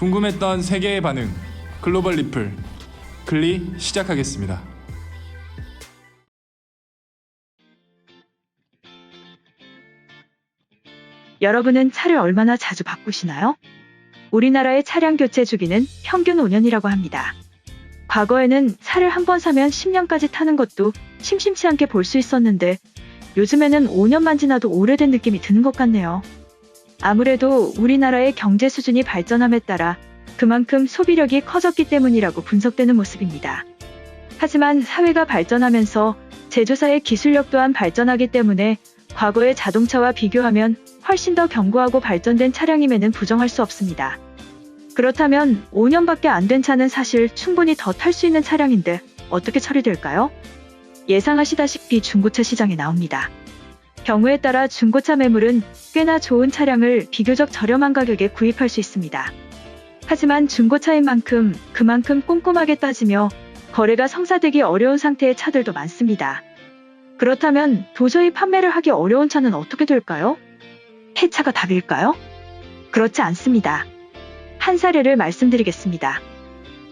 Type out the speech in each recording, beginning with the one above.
궁금했던 세계의 반응 글로벌 리플 글리 시작하겠습니다. 여러분은 차를 얼마나 자주 바꾸시나요? 우리나라의 차량 교체 주기는 평균 5년이라고 합니다. 과거에는 차를 한 번 사면 10년까지 타는 것도 심심치 않게 볼 수 있었는데 요즘에는 5년만 지나도 오래된 느낌이 드는 것 같네요. 아무래도 우리나라의 경제 수준이 발전함에 따라 그만큼 소비력이 커졌기 때문이라고 분석되는 모습입니다. 하지만 사회가 발전하면서 제조사의 기술력 또한 발전하기 때문에 과거의 자동차와 비교하면 훨씬 더 견고하고 발전된 차량임에는 부정할 수 없습니다. 그렇다면 5년밖에 안 된 차는 사실 충분히 더 탈 수 있는 차량인데 어떻게 처리될까요? 예상하시다시피 중고차 시장에 나옵니다. 경우에 따라 중고차 매물은 꽤나 좋은 차량을 비교적 저렴한 가격에 구입할 수 있습니다. 하지만 중고차인 만큼 그만큼 꼼꼼하게 따지며 거래가 성사되기 어려운 상태의 차들도 많습니다. 그렇다면 도저히 판매를 하기 어려운 차는 어떻게 될까요? 폐차가 답일까요? 그렇지 않습니다. 한 사례를 말씀드리겠습니다.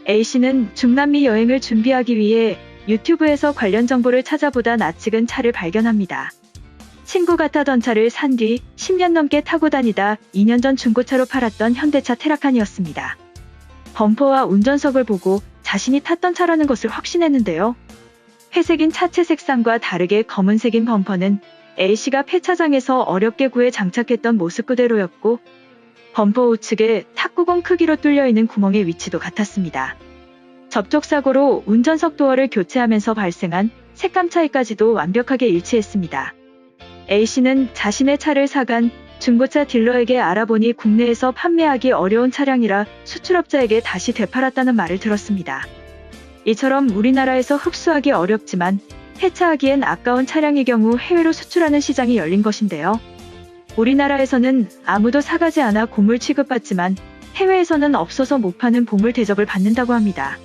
A씨는 중남미 여행을 준비하기 위해 유튜브에서 관련 정보를 찾아보다 낯익은 차를 발견합니다. 친구가 타던 차를 산 뒤 10년 넘게 타고 다니다 2년 전 중고차로 팔았던 현대차 테라칸이었습니다. 범퍼와 운전석을 보고 자신이 탔던 차라는 것을 확신했는데요. 회색인 차체 색상과 다르게 검은색인 범퍼는 A씨가 폐차장에서 어렵게 구해 장착했던 모습 그대로였고 범퍼 우측에 탁구공 크기로 뚫려 있는 구멍의 위치도 같았습니다. 접촉사고로 운전석 도어를 교체하면서 발생한 색감 차이까지도 완벽하게 일치했습니다. A씨는 자신의 차를 사간 중고차 딜러에게 알아보니 국내에서 판매하기 어려운 차량이라 수출업자에게 다시 되팔았다는 말을 들었습니다. 이처럼 우리나라에서 흡수하기 어렵지만 폐차하기엔 아까운 차량의 경우 해외로 수출하는 시장이 열린 것인데요. 우리나라에서는 아무도 사가지 않아 고물 취급받지만 해외에서는 없어서 못 파는 보물 대접을 받는다고 합니다.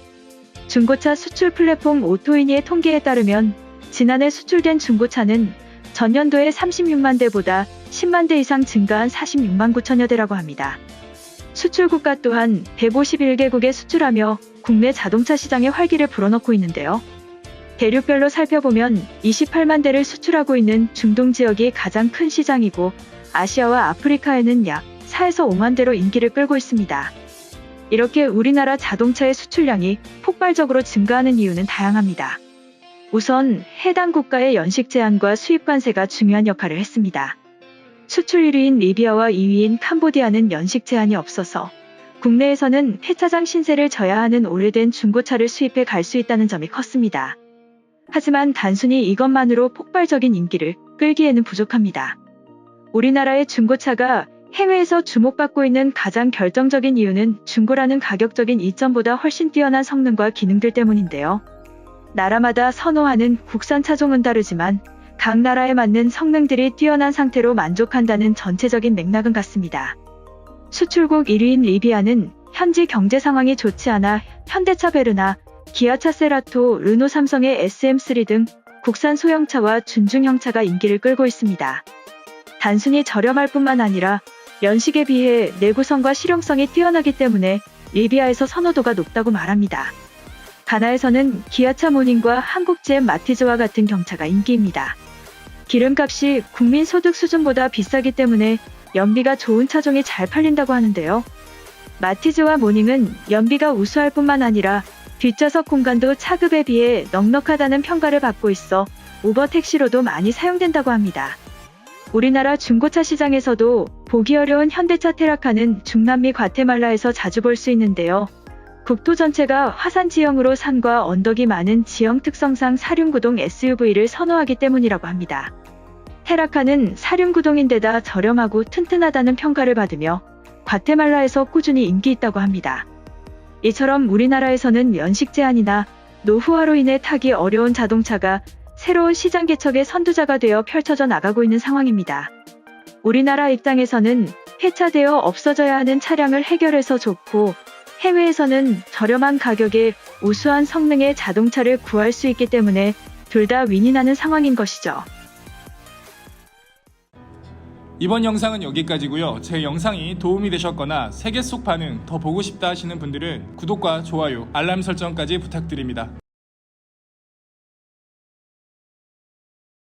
중고차 수출 플랫폼 오토이니의 통계에 따르면 지난해 수출된 중고차는 전년도에 36만 대보다 10만 대 이상 증가한 46만 9천여 대라고 합니다. 수출 국가 또한 151개국에 수출하며 국내 자동차 시장에 활기를 불어넣고 있는데요. 대륙별로 살펴보면 28만 대를 수출하고 있는 중동 지역이 가장 큰 시장이고 아시아와 아프리카에는 약 4에서 5만 대로 인기를 끌고 있습니다. 이렇게 우리나라 자동차의 수출량이 폭발적으로 증가하는 이유는 다양합니다. 우선 해당 국가의 연식 제한과 수입 관세가 중요한 역할을 했습니다. 수출 1위인 리비아와 2위인 캄보디아는 연식 제한이 없어서 국내에서는 폐차장 신세를 져야 하는 오래된 중고차를 수입해 갈 수 있다는 점이 컸습니다. 하지만 단순히 이것만으로 폭발적인 인기를 끌기에는 부족합니다. 우리나라의 중고차가 해외에서 주목받고 있는 가장 결정적인 이유는 중고라는 가격적인 이점보다 훨씬 뛰어난 성능과 기능들 때문인데요. 나라마다 선호하는 국산 차종은 다르지만 각 나라에 맞는 성능들이 뛰어난 상태로 만족한다는 전체적인 맥락은 같습니다. 수출국 1위인 리비아는 현지 경제 상황이 좋지 않아 현대차 베르나, 기아차 세라토, 르노 삼성의 SM3 등 국산 소형차와 준중형차가 인기를 끌고 있습니다. 단순히 저렴할 뿐만 아니라 연식에 비해 내구성과 실용성이 뛰어나기 때문에 리비아에서 선호도가 높다고 말합니다. 가나에서는 기아차 모닝과 한국제 마티즈와 같은 경차가 인기입니다. 기름값이 국민 소득 수준보다 비싸기 때문에 연비가 좋은 차종이 잘 팔린다고 하는데요. 마티즈와 모닝은 연비가 우수할 뿐만 아니라 뒷좌석 공간도 차급에 비해 넉넉하다는 평가를 받고 있어 우버 택시로도 많이 사용된다고 합니다. 우리나라 중고차 시장에서도 보기 어려운 현대차 테라카는 중남미 과테말라에서 자주 볼 수 있는데요. 국토 전체가 화산 지형으로 산과 언덕이 많은 지형 특성상 사륜구동 SUV를 선호하기 때문이라고 합니다. 테라카는 사륜구동인데다 저렴하고 튼튼하다는 평가를 받으며 과테말라에서 꾸준히 인기 있다고 합니다. 이처럼 우리나라에서는 연식 제한이나 노후화로 인해 타기 어려운 자동차가 새로운 시장 개척의 선두자가 되어 펼쳐져 나가고 있는 상황입니다. 우리나라 입장에서는 폐차되어 없어져야 하는 차량을 해결해서 좋고 해외에서는 저렴한 가격에 우수한 성능의 자동차를 구할 수 있기 때문에 둘 다 윈이 나는 상황인 것이죠. 이번 영상은 여기까지고요. 제 영상이 도움이 되셨거나 세계 속 반응 더 보고 싶다 하시는 분들은 구독과 좋아요, 알람 설정까지 부탁드립니다.